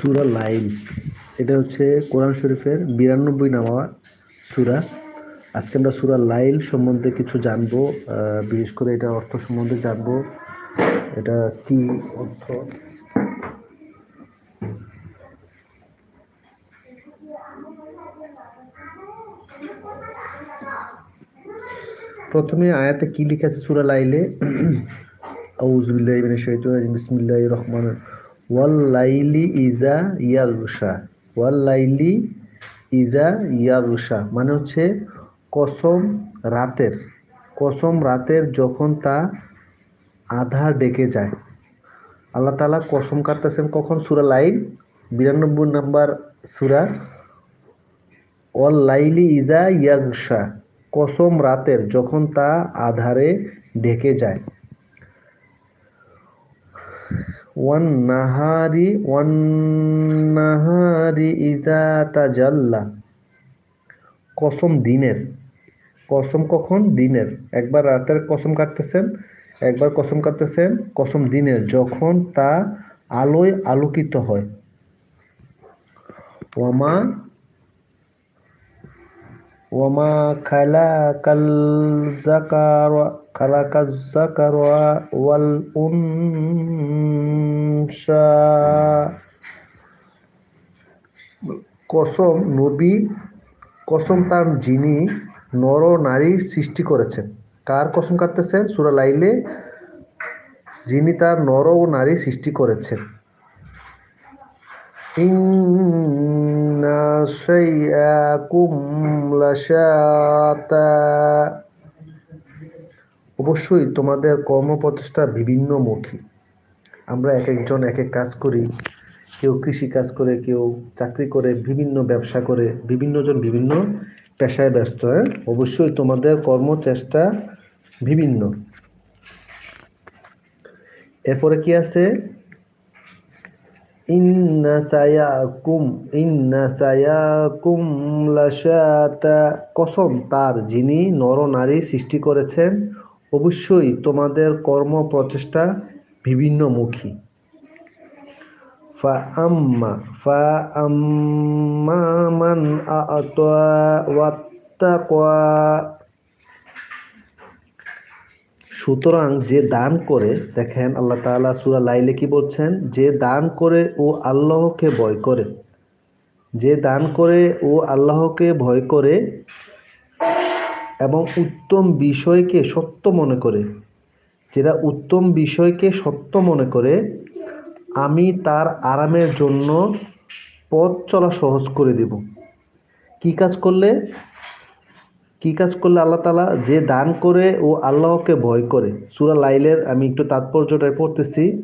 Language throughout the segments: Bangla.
সুরা লাইল। এটা হচ্ছে কোরআন শরীফের বিরানব্বই নামা সুরা। আজকে আমরা সুরা লাইল সম্বন্ধে কিছু জানব। বিশেষ করে এটা অর্থ সম্বন্ধে জানব। এটা কি অর্থ? প্রথমে আয়াতে কি লিখা আছে সুরা লাইলে? আউজুবিল্লাহি মিনাশ শাইতানির রাজিম বিসমিল্লাহির রহমানির ওয়াল লাইলি ইজা ইয়ারুশা, ওয়াল লাইলি ইজা ইয়ারুশা মানে হচ্ছে কসম রাতের কসম রাতের যখন তা আধার ডেকে যায়। আল্লাহ তালা কসম কাটতেছেন কখন? সুরা লাইল, বিরানব্বই নাম্বার সুরা। ওয়াল লাইলি ইজা ইয়াগশা কসম রাতের যখন তা আধারে ঢেকে যায়। ওয়ান নাহারি ওয়ান নাহারি ইজা তাজাল্লা কসম দিনের। কসম কখন? দিনের। একবার রাতের কসম কাটতেছেন, একবার কসম কাটতেছেন, কসম দিনের, যখন তা আলোয় আলোকিত হয়। ওয়ামা ওয়ামা খালাকাল জাকার জাকার ওয়াল কসম নবী, কসম তার যিনি নর নারীর সৃষ্টি করেছেন। কার কসম কাটতেছেন? সুরা লাইলে? যিনি তার নর ও নারী সৃষ্টি করেছেন। ইন্না শাইআকুম অবশ্যই তোমাদের কর্মপ্রচেষ্টা বিভিন্নমুখী আমরা এক একজন এক এক কাজ করি, কেউ কৃষি কাজ করে, কেউ চাকরি করে, বিভিন্ন ব্যবসা করে, বিভিন্নজন বিভিন্ন পেশায় ব্যস্ত হ্যাঁ? অবশ্যই তোমাদের কর্মচেষ্টা বিভিন্ন। এরপরে কি আছে? কসম, তার যিনি নর নারী সৃষ্টি করেছেন অবশ্যই তোমাদের কর্ম প্রচেষ্টা বিভিন্নমুখী মান সুতরাং যে দান করে, দেখেন আল্লাহ তাআলা সুরা লাইলে কি বলছেন? যে দান করে ও আল্লাহকে ভয় করে। যে দান করে ও আল্লাহকে ভয় করে এবং উত্তম বিষয়কে সত্য মনে করে, যেটা উত্তম বিষয়কে সত্য মনে করে, আমি তার আরামের জন্য পথ চলা সহজ করে দেব। কি কাজ করলে? কি কাজ করলে আল্লাহ তালা যে দান করে ও আল্লাহকে ভয় করে? সুরা লাইলের আমি একটু তাৎপর্যটায় পড়তেছি,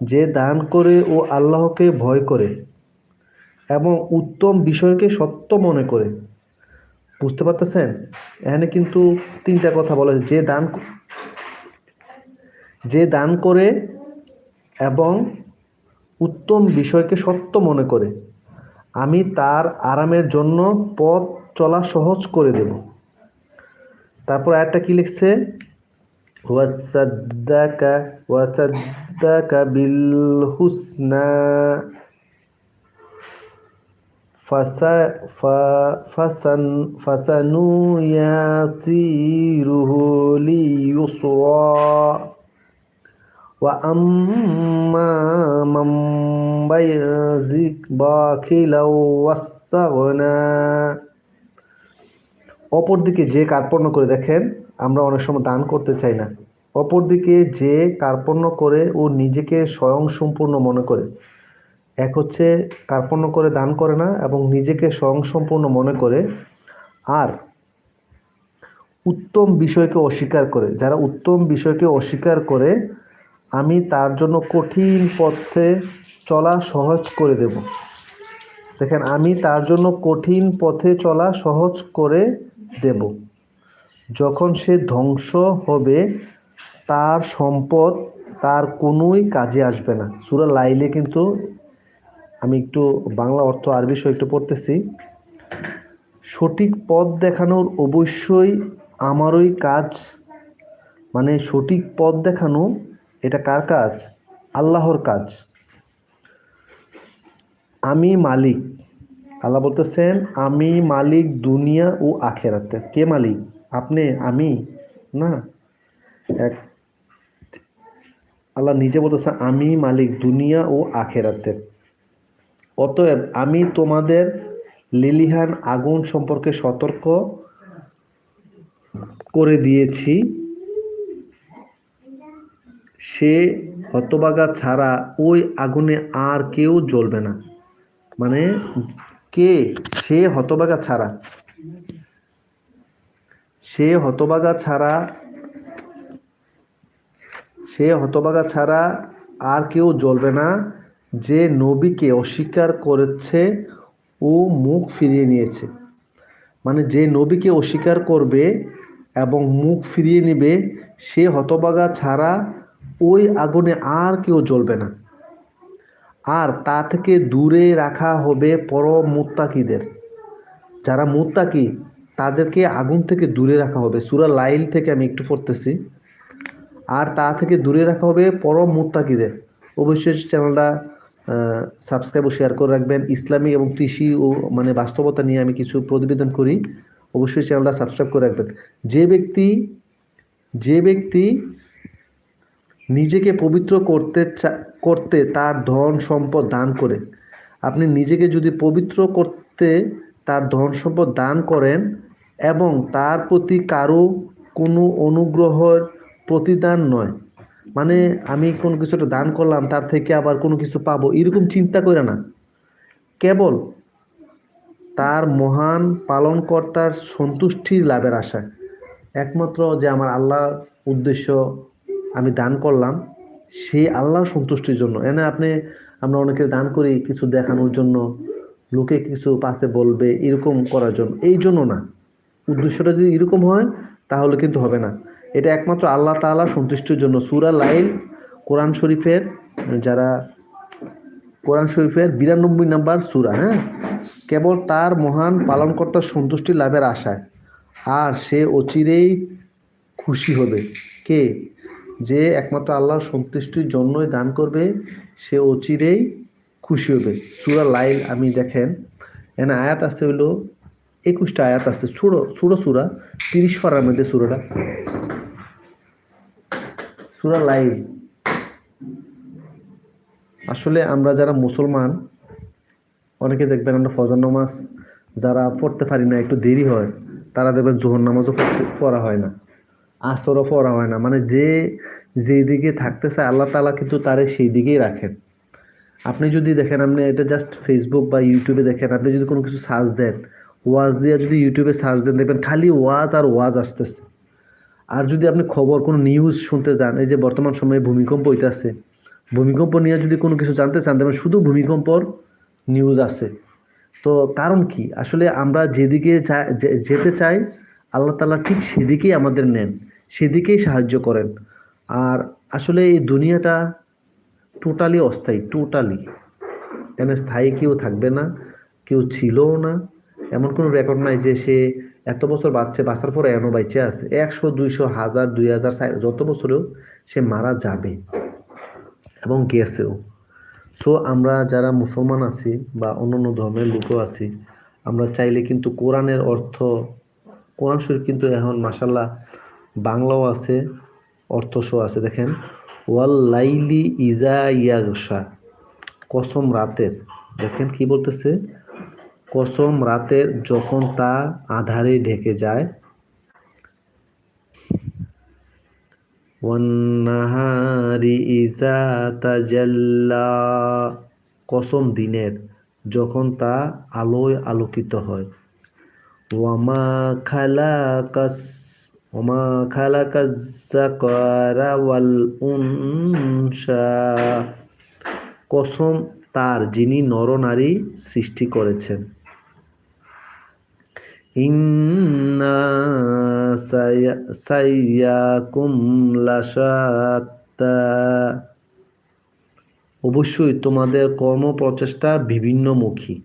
যে দান করে ও আল্লাহকে ভয় করে এবং উত্তম বিষয়কে সত্য মনে করে। বুঝতে পারতেছেন? এখানে কিন্তু তিনটা কথা বলা যে দান যে দান করে এবং উত্তম বিষয়কে সত্য মনে করে, আমি তার আরামের জন্য পথ চলা সহজ করে দেব। তারপর একটা কি লিখছে? ওয়াসাদ্দাকা ওয়াসাদ্দাকা বিল হুসনা ফাসা ফা ফাসান ফাসানু ইয়াসিরুহু লিয়ুসরা وأما من بيزك باخلا واستغنى অপরদিকে যে কার্পণ্য করে দেখেন আমরা অনেক সময় দান করতে চাই না অপরদিকে যে কার্পণ্য করে ও নিজেকে স্বয়ং সম্পূর্ণ মনে করে এক হচ্ছে কার্পণ্য করে দান করে না এবং নিজেকে স্বয়ং সম্পূর্ণ মনে করে। আর উত্তম বিষয়কে অস্বীকার করে। যারা উত্তম বিষয়কে অস্বীকার করে, আমি তার জন্য কঠিন পথে চলা সহজ করে দেব। দেখেন, আমি তার জন্য কঠিন পথে চলা সহজ করে দেব। যখন সে ধ্বংস হবে, তার সম্পদ তার কোনোই কাজে আসবে না। সুরা লাইলে কিন্তু আমি একটু বাংলা অর্থ আরবি সহ একটু পড়তেছি। সঠিক পথ দেখানোর অবশ্যই আমারই কাজ। মানে সঠিক পথ দেখানো, এটা কার কাজ? আল্লাহর কাজ। আমি মালিক। আল্লাহ বলতেছেন, আমি মালিক দুনিয়া ও আখেরাতে। কে মালিক? আপনি, আমি? না। এক, আল্লাহ নিজে বলতেছেন, আমি মালিক দুনিয়া ও আখেরাতের অতএব আমি তোমাদের লিলিহান আগুন সম্পর্কে সতর্ক করে দিয়েছি। সে হতবাগা ছাড়া ওই আগুনে আর কেউ জ্বলবে না। মানে কে? সে হতবাগা ছাড়া। সে হতবাগা ছাড়া, সে হতবাগা ছাড়া আর কেউ জ্বলবে না। যে নবীকে অস্বীকার করেছে ও মুখ ফিরিয়ে নিয়েছে। মানে যে নবীকে অস্বীকার করবে এবং মুখ ফিরিয়ে নেবে, সে হতবাগা ছাড়া ওই আগুনে আর কেউ জ্বলবে না। আর তা থেকে দূরে রাখা হবে পরম মুত্তাকিদের। যারা মুত্তাকি, তাদেরকে আগুন থেকে দূরে রাখা হবে। সুরা লাইল থেকে আমি একটু পড়তেছি। আর তা থেকে দূরে রাখা হবে পরম মুত্তাকিদের। অবশ্যই চ্যানেলটা সাবস্ক্রাইব ও শেয়ার করে রাখবেন। ইসলামী এবং কৃষি ও মানে বাস্তবতা নিয়ে আমি কিছু প্রতিবেদন করি, অবশ্যই চ্যানেলটা সাবস্ক্রাইব করে রাখবেন। যে ব্যক্তি যে ব্যক্তি নিজেকে পবিত্র করতে করতে তার ধন সম্পদ দান করে, আপনি নিজেকে যদি পবিত্র করতে তার ধন সম্পদ দান করেন এবং তার প্রতি কারও কোনো অনুগ্রহের প্রতিদান নয় মানে আমি কোনো কিছুটা দান করলাম, তার থেকে আবার কোনো কিছু পাবো, এরকম চিন্তা করে না। কেবল তার মহান পালনকর্তার সন্তুষ্টি লাভের আশা। একমাত্র যে আমার আল্লাহ উদ্দেশ্য আমি দান করলাম সেই আল্লাহ সন্তুষ্টির জন্য। এনে আপনি, আমরা অনেকে দান করি, কিছু দেখানোর জন্য, লোকে কিছু পাশে বলবে, এরকম করার জন্য। এই জন্য না। উদ্দেশ্যটা যদি এরকম হয়, তাহলে কিন্তু হবে না। এটা একমাত্র আল্লাহ তাআলা সন্তুষ্টির জন্য। সুরা লাইল, কোরআন শরীফের, যারা কোরআন শরীফের বিরানব্বই নাম্বার সুরা হ্যাঁ? কেবল তার মহান পালনকর্তার সন্তুষ্টি লাভের আশায়। আর সে অচিরেই খুশি হবে। কে? যে একমাত্র আল্লাহর সন্তুষ্টির জন্যই দান করবে, সে অচিরেই খুশি হবে। সুরা লাইল, আমি দেখেন, এখানে আয়াত আছে হইল একুশটা আয়াত আছে। ছোড়ো ছোড়ো সুরা, তিরিশ ফারার মধ্যে সুরাটা। সুরা লাইল। আসলে আমরা যারা মুসলমান, অনেকে দেখবেন আমরা ফজর নামাজ যারা পড়তে পারি না, একটু দেরি হয়, তারা দেখবেন জোহর নামাজও পড়তে, পড়া হয় না, আসরও পড়া হয় না। মানে যে, যেই দিকে থাকতে চায়, আল্লাহ তালা কিন্তু তারে সেই দিকেই রাখেন। আপনি যদি দেখেন, আপনি এটা জাস্ট ফেসবুক বা ইউটিউবে দেখেন, আপনি যদি কোনো কিছু সার্চ দেন, ওয়াজ দিয়ে যদি ইউটিউবে সার্চ দেন, দেখবেন খালি ওয়াজ আর ওয়াজ আসতেছে। আর যদি আপনি খবর, কোনো নিউজ শুনতে যান, এই যে বর্তমান সময়ে ভূমিকম্প হইতেছে, ভূমিকম্প নিয়ে যদি কোনো কিছু জানতে চান দেখবেন শুধু ভূমিকম্পর নিউজ আছে। তো কারণ কি? আসলে আমরা যেদিকে যেতে চাই, আল্লাহ তালা ঠিক সেদিকেই আমাদের নেন, সেদিকেই সাহায্য করেন। আর আসলে এই দুনিয়াটা টোটালি অস্থায়ী টোটালি এখানে স্থায়ী কেউ থাকবে না, কেউ ছিলও না, এমন কোনো রেকর্ড নাই যে সে এত বছর বাঁচছে, বাঁচার পরে এমন বাইচে আছে। একশো, দুইশো, হাজার, দুই হাজার যত বছরেও সে মারা যাবে এবং গেছেও। সো আমরা যারা মুসলমান আছি বা অন্যান্য ধর্মের লোকও আছি, আমরা চাইলে কিন্তু কোরআনের অর্থ, কোরআন শরীফ কিন্তু এখন মাসাল্লাহ বাংলাও আছে অর্থ সহ আছে। দেখেন, ওয়াল লাইলি ইজা ইয়াগসা কসম রাতের। দেখেন কি বলতেছে? কসম রাতের যখন তা আধারে ঢেকে যায়। ওয়ান্নাহারি ইজা তাজাল্লা। কসম দিনের যখন তা আলোয় আলোকিত হয়। ওয়ামা খালাকাস ওমা খালাকাজ যাকারা ওয়াল উনসা। কসম তার যিনি নরনারী সৃষ্টি করেছেন। অবশ্যই তোমাদের কর্ম প্রচেষ্টা বিভিন্নমুখী।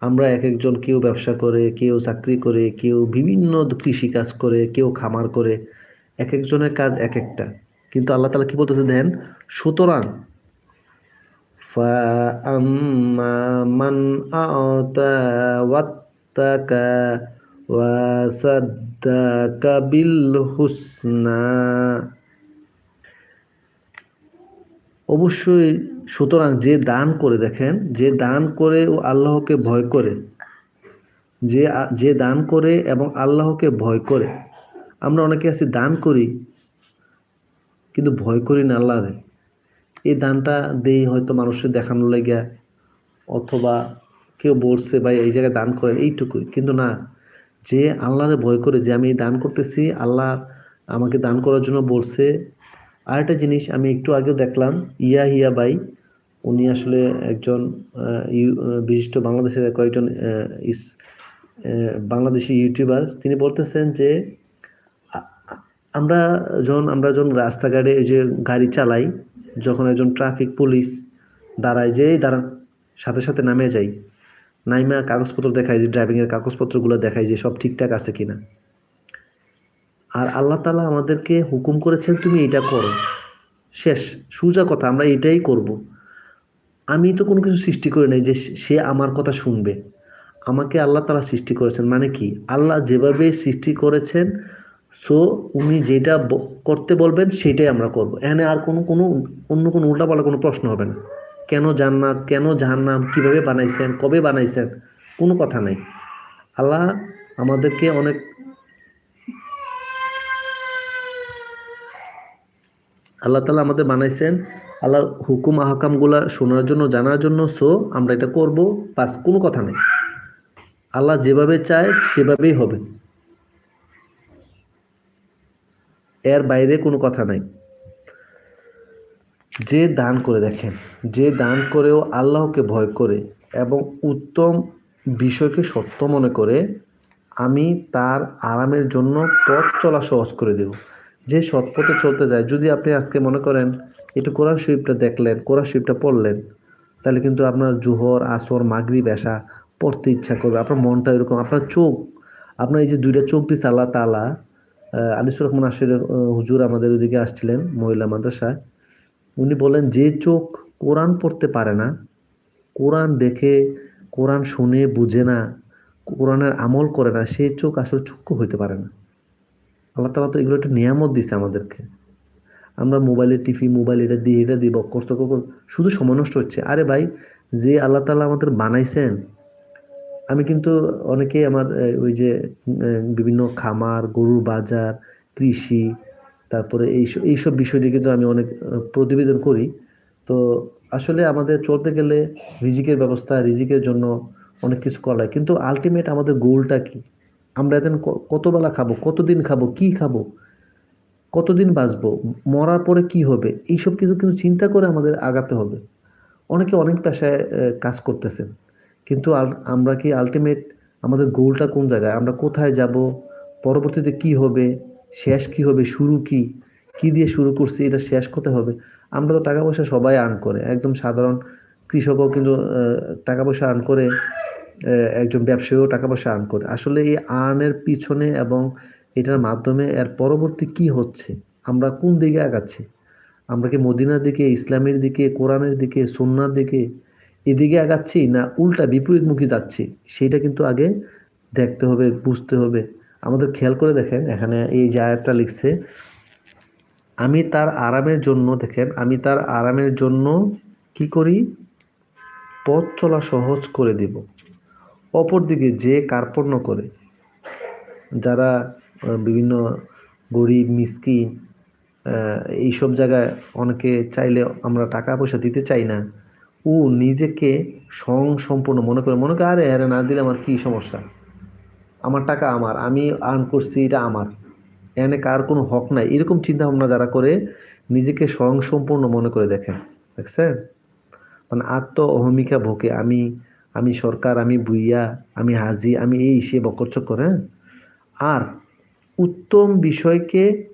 আমরা এক একজন কেউ ব্যবসা করে, কেউ চাকরি করে, কেউ বিভিন্ন কৃষি কাজ করে, কেউ খামার করে এক একজনের কাজ এক একটা কিন্তু আল্লাহ তালা কি বলতেছে দেন? সুতরাং মান আওতা أعطى واتقى وصدق بالحسنى অবশ্যই সুতরাং যে দান করে দেখেন যে দান করে ও আল্লাহকে ভয় করে যে যে দান করে এবং আল্লাহকে ভয় করে আমরা অনেকে আছি দান করি কিন্তু ভয় করি না আল্লাহরে এই দানটা দেই হয়তো মানুষের দেখানোর লেগে অথবা কেউ বলছে, ভাই, এই জায়গায় দান করেন এইটুকুই। কিন্তু না, যে আল্লাহরে ভয় করে যে আমি দান করতেছি, আল্লাহ আমাকে দান করার জন্য বলছে। আরেকটা জিনিস আমি একটু আগেও দেখলাম, ইয়া হিয়া বাই উনি আসলে একজন বিশিষ্ট বাংলাদেশের কয়েকজন ইস বাংলাদেশি ইউটিউবার। তিনি বলতেছেন যে আমরা যখন আমরা যখন রাস্তাঘাটে যে গাড়ি চালাই, যখন একজন ট্রাফিক পুলিশ দাঁড়ায় যে দাঁড়ান, সাথে সাথে নামে যাই নাইমা কাগজপত্র দেখায় যে ড্রাইভিংয়ের কাগজপত্রগুলো দেখায় যে, সব ঠিকঠাক আছে কিনা। আর আল্লাহ তালা আমাদেরকে হুকুম করেছেন, তুমি এটা করো। শেষ। সুজা কথা, আমরা এটাই করব। আমি তো কোনো কিছু সৃষ্টি করি নাই যে, সে আমার কথা শুনবে। আমাকে আল্লাহ তালা সৃষ্টি করেছেন মানে কি? আল্লাহ যেভাবে সৃষ্টি করেছেন, সো উনি যেটা করতে বলবেন, সেটাই আমরা করব। এখানে আর কোনো কোনো, অন্য কোনো উল্টাপাল্টা কোনো প্রশ্ন হবে না। কেন জান্নাত, কেন জাহান্নাম, কীভাবে বানাইছেন, কবে বানাইছেন, কোনো কথা নাই। আল্লাহ আমাদেরকে অনেক আল্লাহ তালা আমাদের বানাইছেন। আল্লাহ হুকুম, আহকামগুলা শোনার জন্য, জানার জন্য সো আমরা এটা করব, বাস কোনো কথা নেই। আল্লাহ যেভাবে চায়, সেভাবেই হবে। এর বাইরে কোনো কথা নাই। যে দান করে দেখেন, যে দান করেও আল্লাহকে ভয় করে এবং উত্তম বিষয়কে সত্য মনে করে, আমি তার আরামের জন্য পথ চলা সহজ করে দেব। যে সৎপথে চলতে যায়, যদি আপনি আজকে মনে করেন, একটু কোরআন শরীফটা দেখলেন, কোরআন শরীফটা পড়লেন, তাহলে কিন্তু আপনার জোহর, আসর মাগরি বেশা পড়তে ইচ্ছা করবে। আপনার মনটা এরকম, আপনার চোখ, আপনার এই যে দুইটা চোখ দিচ্ছে আল্লাহ তালা আনিসুর রহমান আশির হুজুর আমাদের ওদিকে আসছিলেন, মহিলা মাদ্রাসায়। উনি বলেন, যে চোখ কোরআন পড়তে পারে না, কোরআন দেখে, কোরআন শুনে, বুঝে না, কোরআনের আমল করে না সেই চোখ আসলে চক্ষু হইতে পারে না। আল্লাহ তালা তো এগুলো একটা নিয়ামত দিছে আমাদেরকে। আমরা মোবাইলে টিভি, মোবাইল এটা দিয়ে এটা দিয়ে বকস্ত শুধু সময় নষ্ট হচ্ছে। আরে ভাই, যে আল্লাহ তালা আমাদের বানাইছেন, আমি কিন্তু অনেকেই আমার ওই যে বিভিন্ন খামার, গরুর বাজার, কৃষি তারপরে এইসব এইসব বিষয় নিয়ে কিন্তু আমি অনেক প্রতিবেদন করি। তো আসলে আমাদের চলতে গেলে রিজিকের ব্যবস্থা, রিজিকের জন্য অনেক কিছু করা হয় কিন্তু আলটিমেট আমাদের গোলটা কি? আমরা এখন কতবেলা খাব? কতদিন খাব? কি খাব? কতদিন বাঁচবো? মরার পরে কি হবে? এইসব কিছু কিন্তু চিন্তা করে আমাদের আগাতে হবে। অনেকে অনেক পেশায় কাজ করতেছেন। কিন্তু আমরা কি আলটিমেট আমাদের গোলটা কোন জায়গায়? আমরা কোথায় যাব? পরবর্তীতে কি হবে? শেষ কি হবে, শুরু কি? কি দিয়ে শুরু করছি, এটা শেষ কোথায় হবে? আমরা তো টাকা পয়সা সবাই আর্ন করে। একদম সাধারণ কৃষকও কিন্তু টাকা পয়সা আর্ন করে একজন ব্যবসায়ীও টাকা পয়সা আর্ন করে। আসলে এই আর্নের পিছনে এবং এটার মাধ্যমে এর পরবর্তী কি হচ্ছে? আমরা কোন দিকে আগাচ্ছি? আমরা কি মদিনার দিকে, ইসলামের দিকে, কোরআনের দিকে সন্ন্যার দিকে এদিকে আগাচ্ছি না উল্টা বিপরীতমুখী যাচ্ছি? সেটা কিন্তু আগে দেখতে হবে, বুঝতে হবে। আমাদের খেয়াল করে দেখেন, এখানে এই আয়াতটা লিখছে, আমি তার আরামের জন্য, দেখেন, আমি তার আরামের জন্য কি করি? পথ চলা সহজ করে দিব। অপরদিকে যে কার্পণ্য করে। যারা বিভিন্ন গরিব, মিসকিন এইসব জায়গায় অনেকে চাইলে আমরা টাকা পয়সা দিতে চাই না, ও নিজেকে স্বয়ং সম্পূর্ণ মনে করে মনে করে, আরে আরে, না দিলে আমার কী সমস্যা? আমার টাকা আমার, আমি আর্ন করছি, এটা আমার। এখানে কার কোনো হক নাই। এরকম চিন্তা ভাবনা যারা করে, নিজেকে স্বয়ং সম্পূর্ণ মনে করে দেখেন, দেখছেন? মানে আত্ম অহমিকা ভোকে আমি আমি সরকার, আমি বুইয়া আমি হাজি, আমি এই সে বকরচক করে হ্যাঁ? আর উত্তম বিষয়কে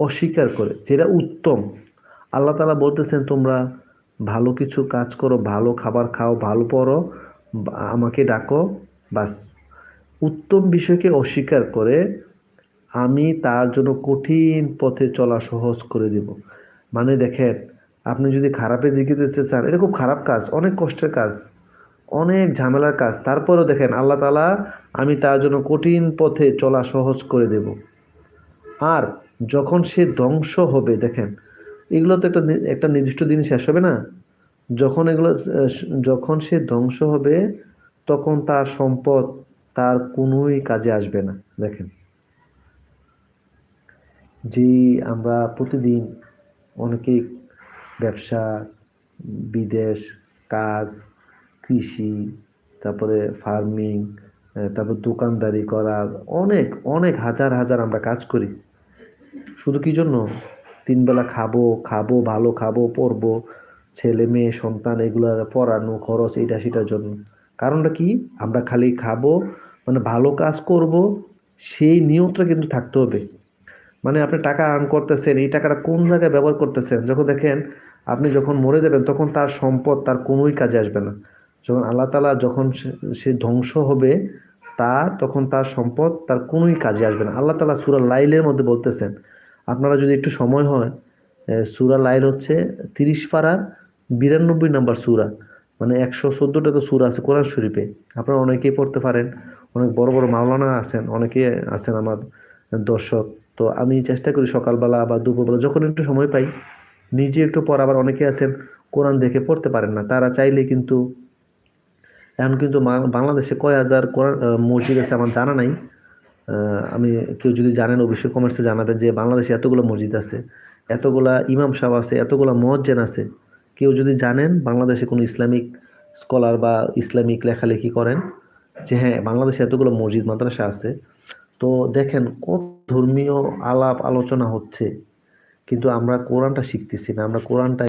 অস্বীকার করে, যেটা উত্তম। আল্লাহ তালা বলতেছেন, তোমরা ভালো কিছু কাজ করো, ভালো খাবার খাও, ভালো পড়ো আমাকে ডাকো, বাস। উত্তম বিষয়কে অস্বীকার করে আমি তার জন্য কঠিন পথে চলা সহজ করে দিব। মানে দেখেন, আপনি যদি খারাপের দিকে যেতে চান, এটা খুব খারাপ কাজ, অনেক কষ্টের কাজ, অনেক ঝামেলার কাজ, তারপরেও দেখেন, আল্লাহ তালা আমি তার জন্য কঠিন পথে চলা সহজ করে দেব। আর যখন সে ধ্বংস হবে, দেখেন, এগুলো তো একটা একটা নির্দিষ্ট দিন শেষ হবে না। যখন এগুলো, যখন সে ধ্বংস হবে, তখন তার সম্পদ তার কোনোই কাজে আসবে না, দেখেন। যে আমরা প্রতিদিন অনেকেই ব্যবসা, বিদেশ, কাজ, কৃষি, তারপরে ফার্মিং তারপর দোকানদারি করার অনেক অনেক হাজার হাজার আমরা কাজ করি। শুধু কি জন্য? তিনবেলা খাব খাব, ভালো খাব, পরবো, ছেলে, মেয়ে, সন্তান এগুলার পড়ানো, খরচ এটা সেটার জন্য। কারণটা কি? আমরা খালি খাব মানে ভালো কাজ করব, সেই নিয়তটা কিন্তু থাকতে হবে। মানে আপনি টাকা আর্ন করতেছেন, এই টাকাটা কোন জায়গায় ব্যবহার করতেছেন? যখন দেখেন, আপনি যখন মরে যাবেন, তখন তার সম্পদ তার কোনোই কাজে আসবে না। যখন আল্লাহ তালা যখন সে- ধ্বংস হবে তা তখন তার সম্পদ তার কোনোই কাজে আসবে না। আল্লাহ তালা সুরা লাইলের মধ্যে বলতেছেন, আপনারা যদি একটু সময় হয় সুরা লাইল হচ্ছে তিরিশ পাড়ার বিরানব্বই নাম্বার সুরা। মানে একশো চোদ্দোটা তো সুরা আছে কোরআন শরীফে। আপনারা অনেকেই পড়তে পারেন। অনেক বড় বড় মাওলানা আছেন অনেকে আছেন আমার দর্শক। তো আমি চেষ্টা করি সকালবেলা বা দুপুরবেলা যখন একটু সময় পাই, নিজে একটু পড়া আবার অনেকে আছেন কোরআন দেখে পড়তে পারেন না। তারা চাইলে কিন্তু, এখন কিন্তু বাংলাদেশে কয় হাজার কোরআন মসজিদ আছে আমার জানা নাই। আমি কেউ যদি জানেন অবশ্যই কমেন্টসে জানাবেন যে বাংলাদেশে এতগুলো মসজিদ আছে, এতগুলা ইমাম সাহেব আছে, এতগুলা মসজিদ আছে। কেউ যদি জানেন বাংলাদেশে কোনো ইসলামিক স্কলার বা ইসলামিক লেখালেখি করেন যে হ্যাঁ বাংলাদেশে এতগুলো মসজিদ, মাদ্রাসা আছে। তো দেখেন কত ধর্মীয় আলাপ আলোচনা হচ্ছে। কিন্তু আমরা কোরআনটা শিখতেছি না, আমরা কোরআনটা